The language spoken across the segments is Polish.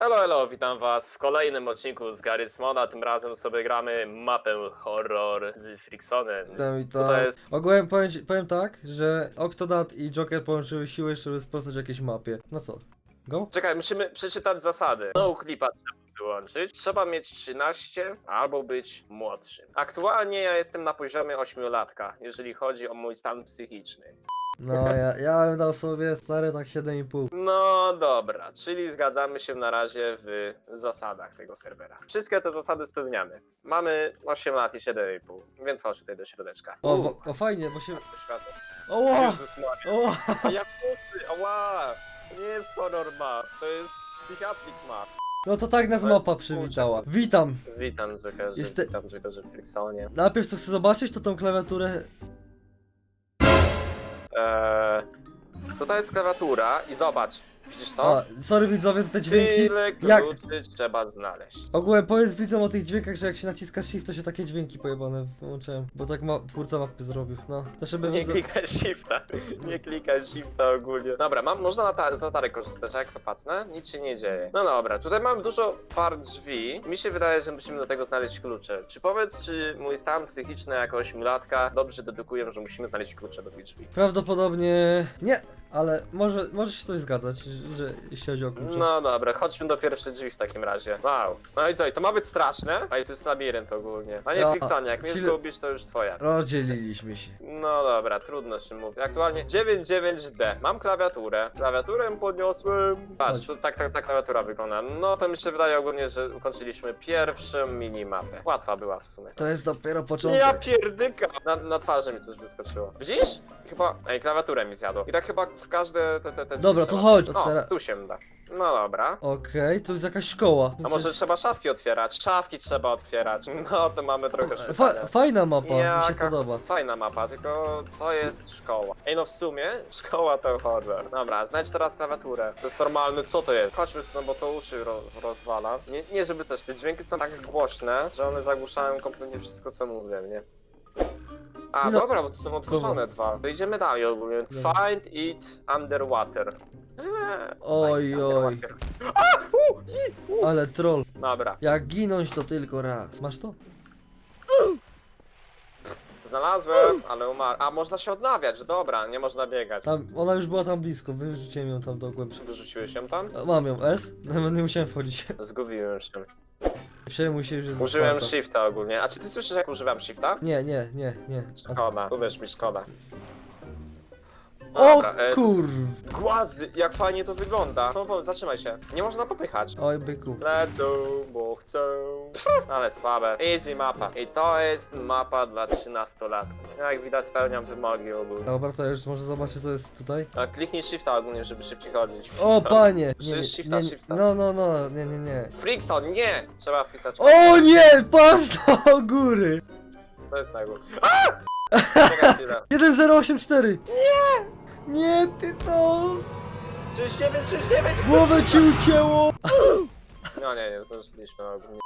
Hello, hello, witam was w kolejnym odcinku z Garysmona. Tym razem sobie gramy mapę horror z Friksonem. Witam, witam. Tutaj jest Ogółem powiem, ci- powiem tak, że Octodad i Joker połączyły siły, żeby sprostać jakiejś mapie. No co? Go? Czekaj, musimy przeczytać zasady. No klipa trzeba wyłączyć. Trzeba mieć 13 albo być młodszym. Aktualnie ja jestem na poziomie 8-latka, jeżeli chodzi o mój stan psychiczny. No, ja, ja bym dał sobie stary tak 7,5. No dobra, czyli zgadzamy się na razie w zasadach tego serwera. Wszystkie te zasady spełniamy. Mamy 8 lat i 7,5, więc chodź tutaj do środeczka. O, bo, o fajnie, bo się... Oła! Jezus Maria. Oła! Ała! To nie jest horror map, to jest psychiatrik map. No to tak nas mapa przywitała. Witam! Witam Jokerze, Jeste- witam Jokerze w Friksonie. Najpierw co chcę zobaczyć, to tą klawiaturę... Eee, tutaj jest klawiatura i zobacz, widzisz to? A, sorry widzowie za te dźwięki. Tyle Jak- kluczy trzeba znaleźć. Ogółem powiedz widzom o tych dźwiękach, że jak się naciska shift, to się takie dźwięki pojebane włączają. Bo tak ma, twórca mapy zrobił, no. To żeby Nie widzę... klikaj shifta, nie klikaj shifta ogólnie. Dobra, mam, można lata, z latarek korzystać, a jak to pacnę? Nic się nie dzieje. No dobra, tutaj mam dużo par drzwi. Mi się wydaje, że musimy do tego znaleźć klucze. Czy powiedz, czy mój stan psychiczny jako ośmiolatka dobrze dedukuje, że musimy znaleźć klucze do tych drzwi? Prawdopodobnie nie, ale może, może się coś zgadzać, że, że jeśli chodzi o klucze. No dobra, chodźmy do pierwszych drzwi w takim razie. Wow. No i co, i to ma być straszne? A i to jest labirynt ogólnie. Panie No, Friksonie, jak mnie czyli- zgubisz, to już twoja. Rozdzieliliśmy się. No dobra, trudno się mówi. Aktualnie 99D. Mam klawiaturę. Klawiaturę podniosłem. Patrz, to tak, tak ta klawiatura wygląda. No to mi się wydaje ogólnie, że ukończyliśmy pierwszą minimapę. Łatwa była w sumie. To jest dopiero początek. Ja pierdyka! Na, na twarzy mi coś wyskoczyło. Widzisz? Chyba. Ej, klawiaturę mi zjadło. I tak chyba w każde te. te, te Dobra, to trzeba- chodź, O, teraz- tu się da. No dobra. Okej, to jest jakaś szkoła. A może trzeba szafki otwierać? Szafki trzeba otwierać. No to mamy trochę Fa szukania. fajna mapa, mi się Jaka podoba. Fajna mapa, tylko to jest szkoła. Ej, no w sumie szkoła to horror. Dobra, znajdź teraz klawiaturę. To jest normalny, co to jest? Chodźmy stąd, bo to uszy ro rozwala. Nie, nie żeby coś, te dźwięki są tak głośne, że one zagłuszają kompletnie wszystko, co mówię, nie? A, No. dobra, bo to są otworzone dwa. To idziemy dalej ogólnie. Dobra. Find it underwater. Eee, Oj, find it oj. underwater. A! U! I! U! Ale troll. Dobra, Jak ginąć to tylko raz. Masz to? znalazłem, ale umarł. A, można się odnawiać, dobra, nie można biegać. Tam, ona już była tam blisko, wyrzuciłem ją tam do głębszej. Wyrzuciłeś się tam? A, Mam ją, S? Nawet nie musiałem wchodzić. Zgubiłem się. Przejmuj się, już jest Użyłem shifta ogólnie. A czy ty słyszysz jak używam shifta? Nie, nie, nie, nie. A- Szkoda, uwierz mi, szkoda. O Dobra, e, to kurw! Głazy, jak fajnie to wygląda. No bo zatrzymaj się. Nie można popychać. Oj byku. Lecą, bo chcą. Ale słabe. Easy mapa. I to jest mapa dla 13-latków. Jak widać spełniam wymogi ogólnie. Dobra, to już może zobaczę co jest tutaj. A kliknij shifta ogólnie, żeby szybciej chodzić. O panie! Nie, Przecież nie, shifta, nie, shifta. No, no, no, nie, nie, nie. Frickson, nie! Trzeba wpisać. O nie! Patrz do góry! To jest na górę. A! Czekaj chwilę. 1084! Nie! Nie, ty to... 39, 39! Głowę ci ucięło! No nie, nie zdążyliśmy ogólnie.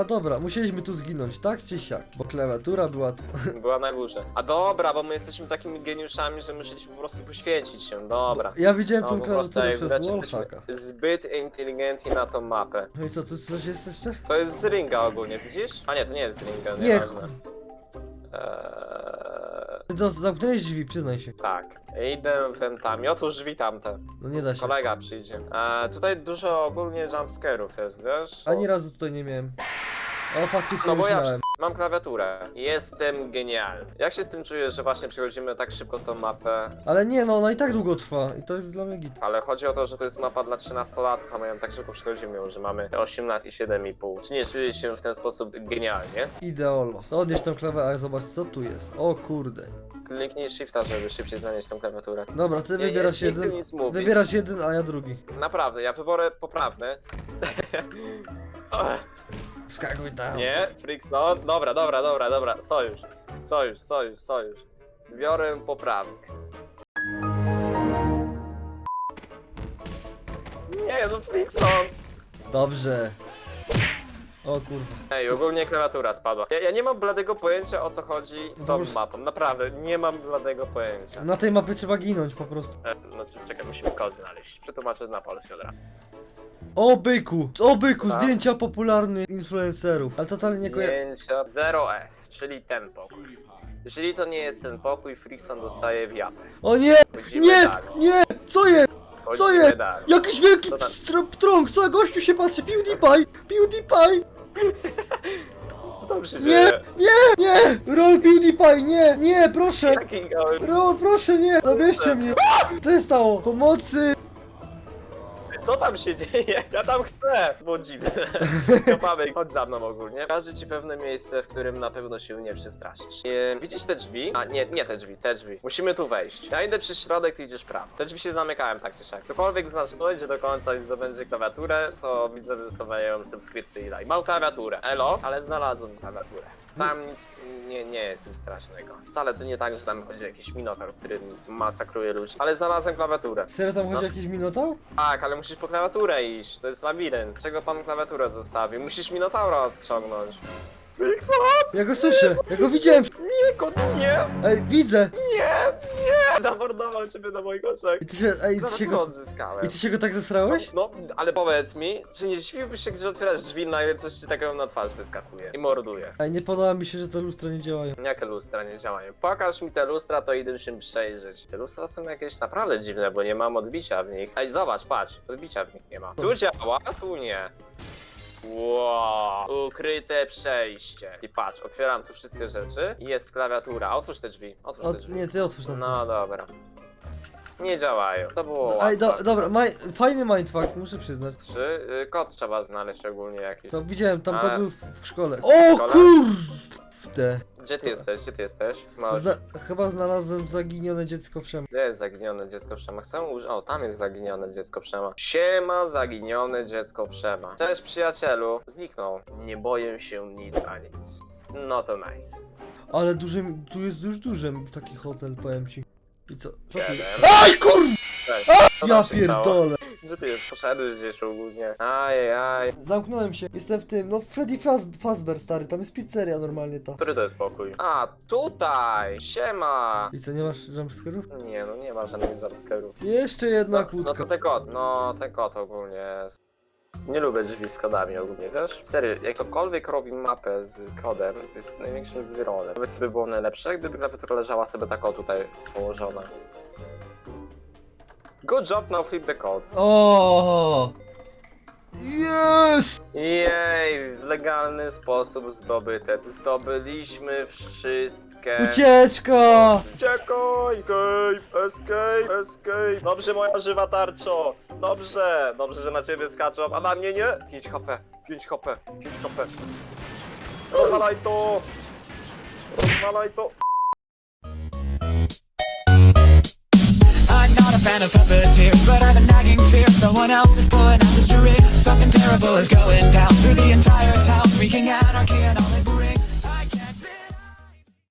A dobra, musieliśmy tu zginąć, tak czy siak? Bo klawiatura była tu. Była na górze. A dobra, bo my jesteśmy takimi geniuszami, że musieliśmy po prostu poświęcić się. Dobra. Ja widziałem No, tą po prostu klawiaturę jak przez widać jesteśmy zbyt inteligentni na tą mapę. No i co, tu coś jest jeszcze? To jest z ringa ogólnie, widzisz? A nie, to nie jest z ringa, Nie, nieważne. Eee, No, zamknąłeś drzwi, przyznaj się. tak. Idę wentami. Otwórz drzwi tamte. No nie da się. Kolega przyjdzie. Eee, tutaj dużo ogólnie jumpscarów jest, wiesz? Ani razu tutaj nie miałem. O, faktycznie No bo już ja. Mam klawiaturę. Jestem genialny. Jak się z tym czujesz, że właśnie przechodzimy tak szybko tą mapę? Ale nie, no ona i tak długo trwa i to jest dla mnie git. Ale chodzi o to, że to jest mapa dla 13-latków, a my ją tak szybko przechodzimy ją, że mamy 8 lat i 7,5. Czy nie czujesz się w ten sposób genialnie? Ideolo. To odnieś tą klawiaturę, a zobacz co tu jest. O kurde. Kliknij shifta, żeby szybciej znaleźć tą klawiaturę. Dobra, ty nie, wybierasz nie chcę jeden. nic mówić. Wybierasz jeden, a ja drugi. Naprawdę, ja wyborę poprawny. Wskakuj tam. nie, Frickson. Dobra, dobra, dobra, dobra. Sojusz. Sojusz, sojusz, sojusz. Biorę poprawny. Nie, no Frickson. Dobrze. O kurwa. Ej, ogólnie klawiatura spadła. Ja, ja nie mam bladego pojęcia o co chodzi z tą mapą. Naprawdę, nie mam bladego pojęcia. Na tej mapie trzeba ginąć po prostu. E, no czekaj, musimy kod znaleźć. Przetłumaczę na polski od razu. O byku, o byku, Co? zdjęcia popularnych influencerów. Ale totalnie nie kojarzę. Zdjęcia 0F, czyli ten pokój. Jeżeli to nie jest ten pokój, Frickson dostaje wiatr. O nie, Chodzimy nie, dalej. nie, co jest? Co Chodzimy jest? dalej. Jakiś wielki Co tam? str- trąg, co gościu się patrzy, PewDiePie, PewDiePie, Co tam się nie, dzieje? nie, nie, roll PewDiePie, nie, nie, proszę, Jaki gość? roll, proszę, nie, zabierzcie mnie. Co się stało? Pomocy, Co tam się dzieje? Ja tam chcę! Było dziwne. Kopamy, chodź za mną ogólnie. Pokażę ci pewne miejsce, w którym na pewno się nie przestraszysz. E, widzisz te drzwi? A nie, nie te drzwi, te drzwi. Musimy tu wejść. Ja idę przez środek, ty idziesz prawo. Te drzwi się zamykają tak czy siak. Ktokolwiek z nas dojdzie do końca i zdobędzie klawiaturę, to widzowie zostawiają subskrypcję i like. Mam klawiaturę. Elo, ale znalazłem klawiaturę. Tam nic nie, nie jest nic strasznego. Wcale to nie tak, że tam chodzi jakiś minotaur, który masakruje ludzi. Ale znalazłem klawiaturę. serio tam chodzi No. jakiś minotaur? Tak, ale musisz po klawiaturę iść. To jest labirynt. Czego pan klawiaturę zostawił? Musisz Minotaura odciągnąć. Wixon! Ja go słyszę, ja go widziałem, Nie, kot, nie! ej, widzę. Nie! Nie! Zamordował ciebie na moich oczach. I ty się, ej, ty się go, odzyskałem. i ty się go tak zesrałeś? No, ale powiedz mi, czy nie zdziwiłbyś się, gdy otwierasz drzwi, nagle coś ci takiego na twarz wyskakuje i morduje? Ej, nie podoba mi się, że te lustra nie działają. Jakie lustra nie działają? Pokaż mi te lustra, to idę się przejrzeć. Te lustra są jakieś naprawdę dziwne, bo nie mam odbicia w nich. Ej, zobacz, patrz, odbicia w nich nie ma. Tu działa, a tu nie. Wow, ukryte przejście. I patrz, otwieram tu wszystkie rzeczy i jest klawiatura. Otwórz te drzwi, otwórz te drzwi. nie, ty otwórz tam. No dobra. Nie działają. To było do, łatwe. dobra, maj, fajny mindfuck, muszę przyznać. Trzy, y, kod trzeba znaleźć ogólnie jakiś. To widziałem, tam A. kod był w, w szkole. O szkole? Gdzie ty jesteś? Gdzie ty jesteś? Masz... Zna, chyba znalazłem zaginione dziecko Przema. Gdzie jest zaginione dziecko Przema? Chcę użyć. O, tam jest zaginione dziecko Przema. Siema, zaginione dziecko Przema. Cześć, przyjacielu. Zniknął. Nie boję się nic a nic. No to nice. Ale duży, tu jest już duży taki hotel, powiem ci. I co? Co ty? Siedem. Aj kur... Cześć. Co Ja się stało? pierdolę. Gdzie ty jest? Poszedłeś gdzieś ogólnie. Ajaj. Zamknąłem się. Jestem w tym, no Freddy Faz- Fazbear stary, tam jest pizzeria normalnie to. Który to jest pokój? A, tutaj! Siema! I co, nie masz jumpscarów? Nie, no nie ma żadnych jumpscare'ów. Jeszcze jedna No, no kłódka. to ten kot, no ten kot ogólnie jest. Nie lubię drzwi z kodami ogólnie, wiesz? Serio, jak ktokolwiek robi mapę z kodem, to jest największym zwieronem. Wiesz, by było najlepsze, gdyby klawiatura leżała sobie tak o tutaj położona. Good job, now flip the code. O! Jest! Jej, w legalny sposób zdobyte. Zdobyliśmy wszystkie... Ucieczka! Uciekaj! Escape! Escape! Escape! Dobrze, moja żywa tarczo! Dobrze! Dobrze, że na ciebie skaczą, a na mnie nie? 5 HP! 5 HP! 5 HP! Rozwalaj to! Rozwalaj to! Fan of puppeteers, but I have a nagging fear someone else is pulling out the strings. Something terrible is going down through the entire town, freaking out